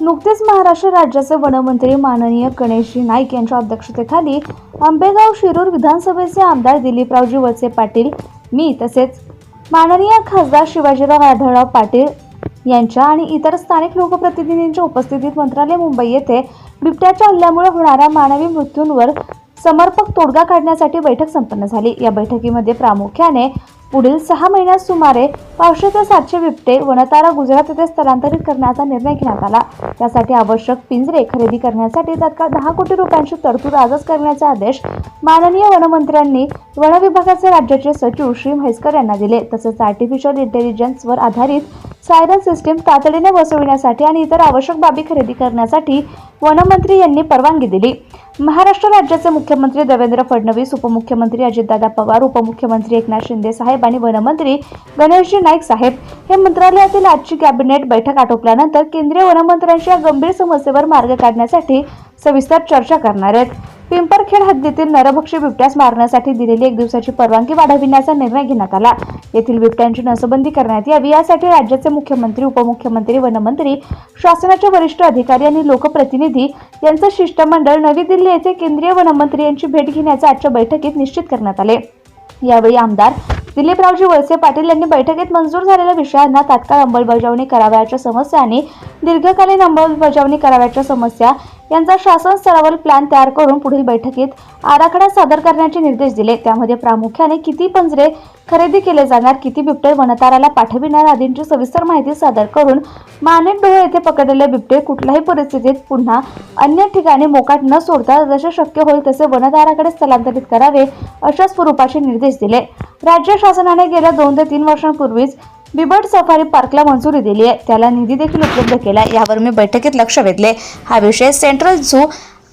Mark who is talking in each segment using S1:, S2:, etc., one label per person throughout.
S1: नुकतेच महाराष्ट्र राज्याचे वनमंत्री माननीय गणेशजी नाईक यांच्या अध्यक्षतेखाली आंबेगाव शिरूर विधानसभेचे आमदार दिलीपरावजी वळसे पाटील मी तसेच माननीय खासदार शिवाजीराव आढळराव पाटील यांच्या आणि इतर स्थानिक लोकप्रतिनिधींच्या उपस्थितीत मंत्रालय मुंबई येथे बिबट्याच्या हल्ल्यामुळे होणाऱ्या मानवी मृत्यूंवर समर्पक तोडगा काढण्यासाठी बैठक संपन्न झाली. या बैठकीमध्ये प्रामुख्याने पुढील सहा महिन्यात सुमारे पाचशे ते सातशे बिबटे वनतारा गुजरात येथे स्थलांतरित करण्याचा निर्णय घेण्यात आला. त्यासाठी आवश्यक पिंजरे खरेदी करण्यासाठी तात्काळ दहा कोटी रुपयांची तरतूद आजच करण्याचे आदेश माननीय वनमंत्र्यांनी वनविभागाचे राज्याचे सचिव श्री म्हैसकर यांना दिले. तसेच आर्टिफिशियल इंटेलिजन्सवर आधारित सायरन सिस्टीम तातडीने बसविण्यासाठी आणि इतर आवश्यक बाबी खरेदी करण्यासाठी वनमंत्री यांनी परवानगी दिली. महाराष्ट्र राज्याचे मुख्यमंत्री देवेंद्र फडणवीस उपमुख्यमंत्री अजितदादा पवार उपमुख्यमंत्री एकनाथ शिंदे साहेब आणि वनमंत्री गणेशजी नाईक साहेब हे मंत्रालयातील आजची कॅबिनेट बैठक आटोपल्यानंतर केंद्रीय वनमंत्र्यांच्या गंभीर समस्येवर मार्ग काढण्यासाठी सविस्तर चर्चा करणार आहेत. पिंपरखेड हद्दीतील नरभक्षी बिबट्यास मारण्यासाठी दिलेली एक दिवसाची परवानगी वाढविण्याचा निर्णय घेण्यात आला. येथील बिबट्यांची नसबंदी करण्यात यावी. यासाठी राज्याचे मुख्यमंत्री उपमुख्यमंत्री वनमंत्री शासनाचे वरिष्ठ अधिकारी आणि लोकप्रतिनिधी यांचं शिष्टमंडळ नवी दिल्ली येथे केंद्रीय वनमंत्री यांची भेट घेण्याचे आजच्या बैठकीत निश्चित करण्यात आले. यावेळी आमदार दिलीपरावजी वळसे पाटील यांनी बैठकीत मंजूर झालेल्या विषयांना तात्काळ अंमलबजावणी करावयाच्या समस्या आणि दीर्घकालीन अंमलबजावणी करावयाच्या समस्या यांचा शासन स्तरावर प्लॅन तयार करून पुढील बैठकीत आराखडा सादर करण्याचे निर्देश दिले. त्यामध्ये प्रामुख्याने किती पंजरे खरेदी केले जाणार किती बिबटे वनताराला पाठविणार आदींची सविस्तर माहिती सादर करून मानेट डोळे येथे पकडलेले बिबटे कुठल्याही परिस्थितीत पुन्हा अन्य ठिकाणी मोकाट न सोडता जसे शक्य होईल तसे वनताराकडे स्थलांतरित करावे अशा स्वरूपाचे निर्देश दिले. राज्य शासनाने गेल्या दोन ते तीन वर्षांपूर्वीच बिबट सफारी पार्कला मंजुरी दिली आहे. त्याला निधी देखील उपलब्ध केला यावर मी बैठकीत लक्ष वेधले. हा विषय सेंट्रल झू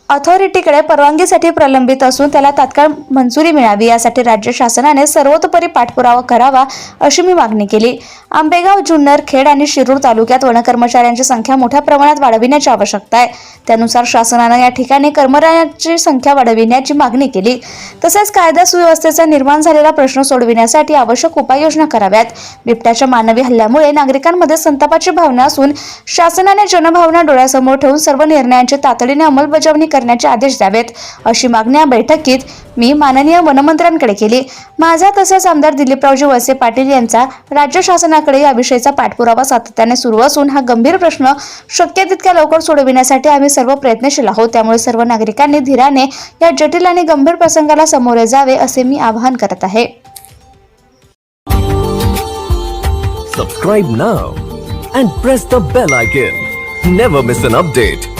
S1: अथॉरिटीकडे परवानगीसाठी प्रलंबित असून त्याला तात्काळ मंजुरी मिळावी यासाठी राज्य शासनाने सर्वतोपरी पाठपुरावा करावा अशी मी मागणी केली. आंबेगाव जुन्नर खेड आणि शिरूर तालुक्यात वनकर्मचाऱ्यांची संख्या मोठ्या प्रमाणात वाढविण्याची आवश्यकता आहे. त्यानुसार शासनानं या ठिकाणी कर्मचाऱ्यांची संख्या वाढविण्याची मागणी केली. तसेच कायदा सुव्यवस्थेचा निर्माण झालेला प्रश्न सोडविण्यासाठी आवश्यक उपाययोजना कराव्यात. बिबट्याच्या मानवी हल्ल्यामुळे नागरिकांमध्ये संतापाची भावना असून शासनाने जनभावना डोळ्यासमोर ठेवून सर्व निर्णयांची तातडीने अंमलबजावणी करण्याचे आदेश द्यावेत अशी मागणी या बैठकीत मी माननीय वनमंत्र्यांकडे केली माझा तसेच आमदार दिलीपरावजी वळसे पाटील यांचा राज्य शासनाकडे याविषयीचा पाठपुरावा सातत्याने सुरू असून हा गंभीर प्रश्न शक्य तितक्या लवकर सोडविण्यासाठी आम्ही सर्व प्रयत्नशील आहोत त्यामुळे सर्व नागरिकांनी धीराने या जटिल आणि गंभीर प्रसंगाला सामोरे जावे असे मी आवाहन करत आहे
S2: Subscribe now and press the bell icon. Never miss an update.